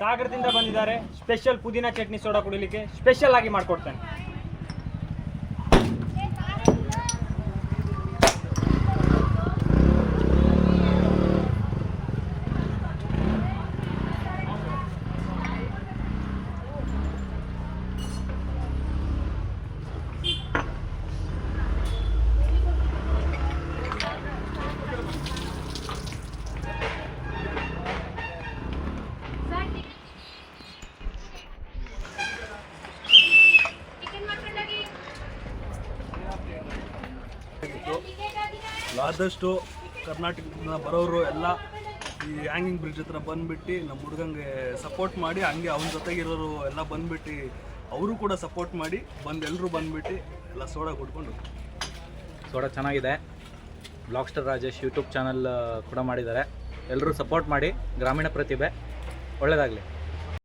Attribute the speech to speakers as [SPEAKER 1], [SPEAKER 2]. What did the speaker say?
[SPEAKER 1] ಸಾಗರದಿಂದ ಬಂದಿದ್ದಾರೆ. ಸ್ಪೆಷಲ್ ಪುದೀನ ಚಟ್ನಿ ಸೋಡಾ ಕುಡಿಲಿಕ್ಕೆ ಸ್ಪೆಷಲ್ ಆಗಿ ಮಾಡ್ಕೊಡ್ತಾನೆ.
[SPEAKER 2] ಆದಷ್ಟು ಕರ್ನಾಟಕದಿಂದ ಬರೋರು ಎಲ್ಲ ಈ ಹ್ಯಾಂಗಿಂಗ್ ಬ್ರಿಡ್ಜ್ ಹತ್ರ ಬಂದ್ಬಿಟ್ಟು ನಮ್ಮ ಹುಡುಗಂಗೆ ಸಪೋರ್ಟ್ ಮಾಡಿ, ಹಂಗೆ ಅವನ ಜೊತೆಗಿರೋರು ಎಲ್ಲ ಬಂದ್ಬಿಟ್ಟು ಅವರು ಕೂಡ ಸಪೋರ್ಟ್ ಮಾಡಿ, ಬಂದು ಎಲ್ಲರೂ ಬಂದ್ಬಿಟ್ಟು ಎಲ್ಲ ಸೋಡಾ ಕುಡ್ಕೊಂಡು
[SPEAKER 3] ಸೋಡಾ ಚೆನ್ನಾಗಿದೆ. ಬ್ಲಾಕ್ಸ್ಟರ್ ರಾಜೇಶ್ ಯೂಟ್ಯೂಬ್ ಚಾನಲ್ ಕೂಡ ಮಾಡಿದ್ದಾರೆ. ಎಲ್ಲರೂ ಸಪೋರ್ಟ್ ಮಾಡಿ, ಗ್ರಾಮೀಣ ಪ್ರತಿಭೆ ಒಳ್ಳೆಯದಾಗಲಿ